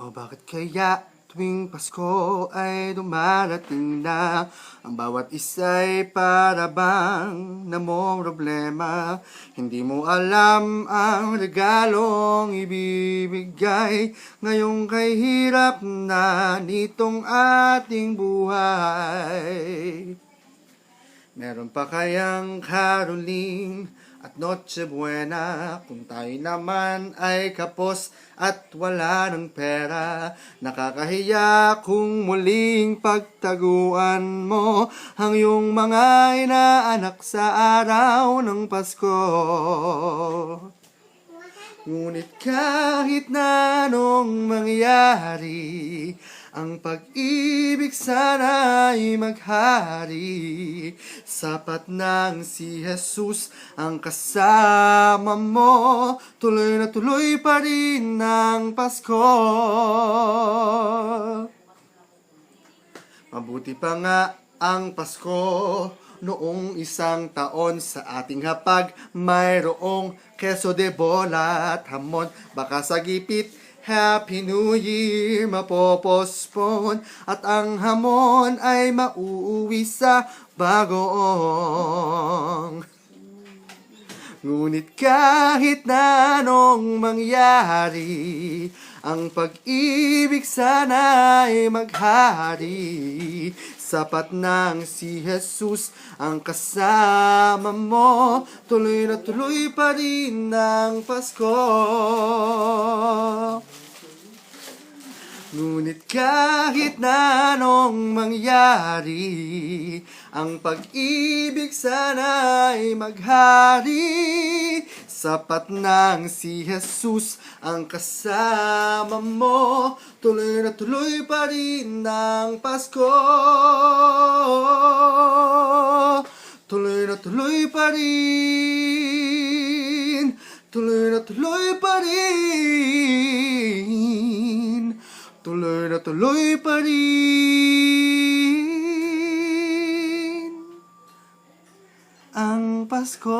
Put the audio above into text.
O bakit kaya tuwing Pasko ay dumarating na? Ang bawat isa'y para bang namong problema? Hindi mo alam ang regalong ibibigay Ngayong kay hirap na nitong ating buhay. Meron pa kayang Caroling at Noche Buena Kung tayo naman ay kapos at wala ng pera Nakakahiya kung muling pagtaguan mo Ang iyong mga inaanak sa araw ng Pasko Ngunit kahit na anong mangyari Ang pag-ibig sana'y maghari. Sapat nang si Jesus ang kasama mo Tuloy na tuloy pa rin ang Pasko. Mabuti pa nga ang Pasko Noong isang taon sa ating hapag Mayroong keso de bola at hamon. Baka sa gipit Happy New Year mapopospon. At ang hamon ay mauuwi sa bagoong. Ngunit kahit na anong mangyari Ang pag-ibig sana'y maghari Sapat nang si Jesus ang kasama mo. Tuloy na tuloy pa rin ang Pasko. Ngunit kahit na anong mangyari Ang pag-ibig sana'y maghari Sapat nang si Jesus ang kasama mo. Tuloy na tuloy pa rin ang Pasko. Tuloy na tuloy pa rin. Tuloy na tuloy pa rin. Tuloy na tuloy pa rin Ang Pasko